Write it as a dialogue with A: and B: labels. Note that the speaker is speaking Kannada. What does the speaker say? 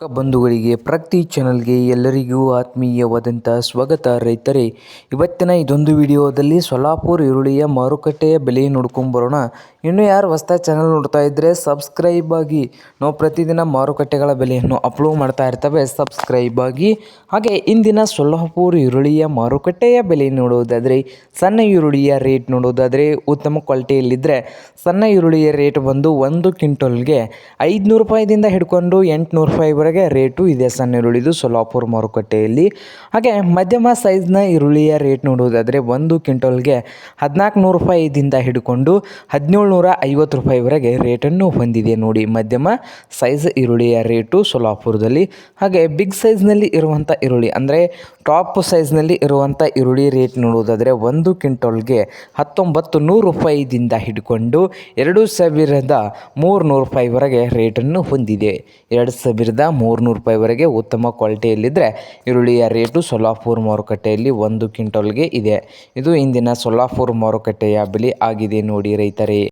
A: ಬಂಧುಗಳಿಗೆ ಪ್ರತಿ ಚಾನಲ್ಗೆ ಎಲ್ಲರಿಗೂ ಆತ್ಮೀಯವಾದಂಥ ಸ್ವಾಗತ. ರೈತರೇ, ಇವತ್ತಿನ ಇದೊಂದು ವಿಡಿಯೋದಲ್ಲಿ ಸೊಲಾಪುರ್ ಈರುಳ್ಳಿಯ ಮಾರುಕಟ್ಟೆಯ ಬೆಲೆ ನೋಡ್ಕೊಂಬರೋಣ ಇನ್ನು ಯಾರು ಹೊಸ ಚಾನಲ್ ನೋಡ್ತಾ ಇದ್ದರೆ ಸಬ್ಸ್ಕ್ರೈಬ್ ಆಗಿ. ನಾವು ಪ್ರತಿದಿನ ಮಾರುಕಟ್ಟೆಗಳ ಬೆಲೆಯನ್ನು ಅಪ್ಲೋಡ್ ಮಾಡ್ತಾ ಇರ್ತವೆ. ಸಬ್ಸ್ಕ್ರೈಬ್ ಆಗಿ. ಹಾಗೆ ಇಂದಿನ ಸೊಲ್ಲಾಪುರ್ ಈರುಳ್ಳಿಯ ಮಾರುಕಟ್ಟೆಯ ಬೆಲೆ ನೋಡುವುದಾದರೆ ಸಣ್ಣ ಈರುಳ್ಳಿಯ ರೇಟ್ ನೋಡೋದಾದರೆ ಉತ್ತಮ ಕ್ವಾಲಿಟಿಯಲ್ಲಿದ್ದರೆ ಸಣ್ಣ ಈರುಳ್ಳಿಯ ರೇಟ್ ಬಂದು ಒಂದು ಕ್ವಿಂಟಲ್ಗೆ ಐದುನೂರು ರೂಪಾಯಿದಿಂದ ಹಿಡ್ಕೊಂಡು ಎಂಟುನೂರು ರೂಪಾಯಿವರೆಗೆ ರೇಟು ಇದೆ ಸಣ್ಣ ಈರುಳ್ಳಿದು ಸೊಲ್ಲಾಪುರ ಮಾರುಕಟ್ಟೆಯಲ್ಲಿ. ಹಾಗೆ ಮಧ್ಯಮ ಸೈಜ್ನ ಈರುಳ್ಳಿಯ ರೇಟ್ ನೋಡುವುದಾದರೆ ಒಂದು ಕ್ವಿಂಟಲ್ಗೆ ಹದಿನಾಲ್ಕು ನೂರು ರೂಪಾಯಿದಿಂದ ಹಿಡ್ಕೊಂಡು ಹದಿನೇಳು ನೂರ ಐವತ್ತು ರೂಪಾಯಿವರೆಗೆ ರೇಟನ್ನು ಹೊಂದಿದೆ ನೋಡಿ. ಮಧ್ಯಮ ಸೈಜ್ ಈರುಳ್ಳಿಯ ರೇಟು ಸೊಲಾಪುರದಲ್ಲಿ. ಹಾಗೆ ಬಿಗ್ ಸೈಜ್ನಲ್ಲಿ ಇರುವಂಥ ಈರುಳ್ಳಿ ಅಂದರೆ ಟಾಪ್ ಸೈಜ್ನಲ್ಲಿ ಇರುವಂಥ ಈರುಳ್ಳಿ ರೇಟ್ ನೋಡುವುದಾದರೆ ಒಂದು ಕ್ವಿಂಟಲ್ಗೆ ಹತ್ತೊಂಬತ್ತು ನೂರು ರೂಪಾಯಿದಿಂದ ಹಿಡ್ಕೊಂಡು ಎರಡು ಸಾವಿರದ ಮೂರುನೂರು ರೂಪಾಯಿವರೆಗೆ ರೇಟನ್ನು ಹೊಂದಿದೆ. ಎರಡು ಸಾವಿರದ ಮೂರುನೂರು ರೂಪಾಯಿವರೆಗೆ ಉತ್ತಮ ಕ್ವಾಲಿಟಿಯಲ್ಲಿದ್ದರೆ ಈರುಳ್ಳಿಯ ರೇಟು ಸೊಲ್ಲಾಪುರ ಮಾರುಕಟ್ಟೆಯಲ್ಲಿ ಒಂದು ಕ್ವಿಂಟಲ್ಗೆ ಇದೆ. ಇದು ಇಂದಿನ ಸೊಲ್ಲಾಪುರ ಮಾರುಕಟ್ಟೆಯ ಬೆಲೆ ಆಗಿದೆ ನೋಡಿ ರೈತರೇ.